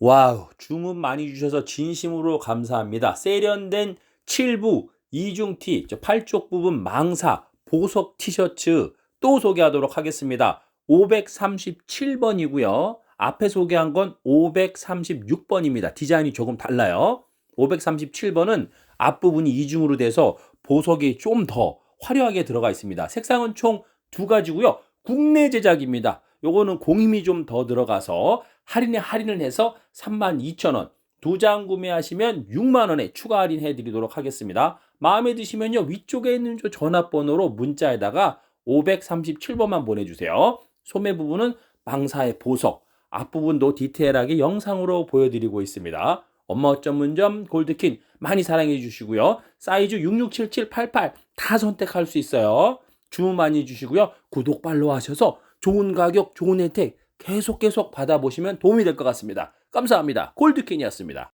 와우, 주문 많이 주셔서 진심으로 감사합니다. 세련된 7부 이중티, 저 팔쪽 부분 망사, 보석 티셔츠 또 소개하도록 하겠습니다. 537번이고요. 앞에 소개한 건 536번입니다. 디자인이 조금 달라요. 537번은 앞부분이 이중으로 돼서 보석이 좀 더 화려하게 들어가 있습니다. 색상은 총 두 가지고요. 국내 제작입니다. 요거는 공임이 좀 더 들어가서 할인에 할인을 해서 32,000원. 두 장 구매하시면 6만 원에 추가 할인해 드리도록 하겠습니다. 마음에 드시면요. 위쪽에 있는 저 전화번호로 문자에다가 537번만 보내 주세요. 소매 부분은 망사의 보석, 앞부분도 디테일하게 영상으로 보여 드리고 있습니다. 엄마 어쩜 문점 골드킨 많이 사랑해 주시고요. 사이즈 667788 다 선택할 수 있어요. 주문 많이 주시고요. 구독 팔로우 하셔서 좋은 가격, 좋은 혜택 계속 계속 받아보시면 도움이 될 것 같습니다. 감사합니다. 골드킨이었습니다.